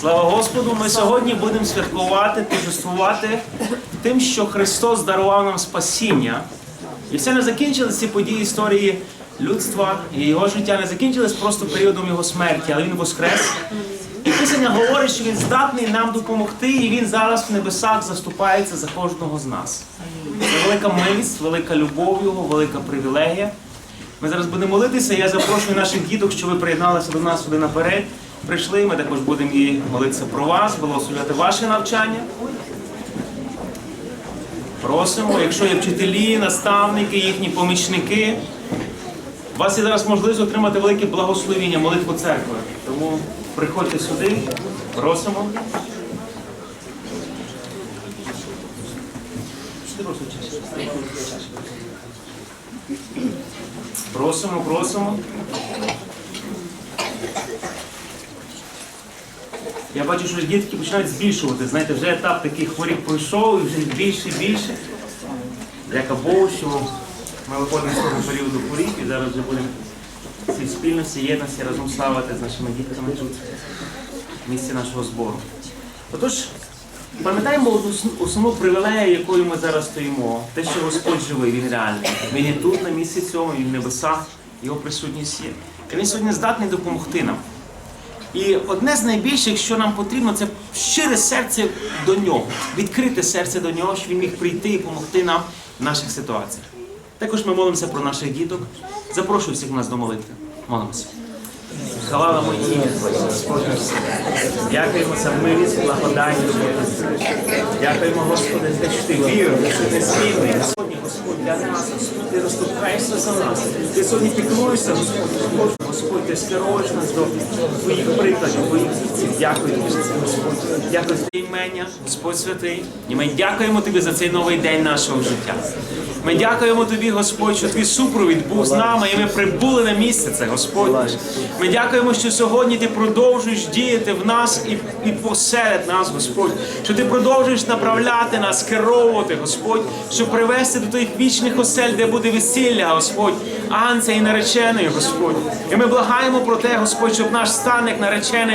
Слава Господу! Ми сьогодні будемо святкувати, торжествувати тим, що Христос дарував нам спасіння. І все не закінчилися ці події історії людства і його життя не закінчились просто періодом його смерті, але він воскрес. І Писання говорить, що він здатний нам допомогти, і він зараз в небесах заступається за кожного з нас. Це велика милість, велика любов його, велика привілегія. Ми зараз будемо молитися. Я запрошую наших діток, що ви приєдналися до нас сюди наперед. Прийшли. Ми також будемо і молитися про вас, благословляти ваше навчання. Просимо, якщо є вчителі, наставники, їхні помічники. У вас є зараз можливість отримати велике благословіння, молитву церкви. Тому приходьте сюди, просимо. Просимо, просимо. Я бачу, що дітки починають збільшувати. Знаєте, вже етап таких хворів пройшов і вже більше і більше. Дяка Богу, що ми виходимо з того періоду хворів і зараз вже будемо всі спільності, єдності разом славити з нашими дітками тут, в місці нашого збору. Отож, пам'ятаємо одну основну привілею, якою ми зараз стоїмо. Те, що Господь живий, Він реальний. Він є тут, на місці цьому, він в небесах, його присутність є. І він сьогодні здатний допомогти нам. І одне з найбільших, що нам потрібно, це щире серце до нього, відкрите серце до нього, щоб він міг прийти і допомогти нам в наших ситуаціях. Також ми молимося про наших діток. Запрошую всіх нас до молитви. Молимося. Хвала моїй, Господи. Дякуємо за милість, благодать. Дякуємо, Господи, те, що ти вірив, що ти світлий. Сьогодні, Господь, для нас, ти розступаєшся за нас. Ти сьогодні піклуєшся, Господь. Господь, ти скеруєш нас до твоїх прикладів, твоїх дітей. Дякую тобі за це, Господь. Дякую за імення, Господь святий. І ми дякуємо тобі за цей новий день нашого життя. Ми дякуємо тобі, Господь, що твій супровід був з нами, і ми прибули на місце це, Господь. Ми дякуємо, що сьогодні ти продовжуєш діяти в нас і, і посеред нас, Господь. Що ти продовжуєш направляти нас, керовувати, Господь, щоб привести до тих вічних осель, де буде весілля, Господь, Анця і нареченої, Господь. І ми благаємо про те, Господь, щоб наш стан наречений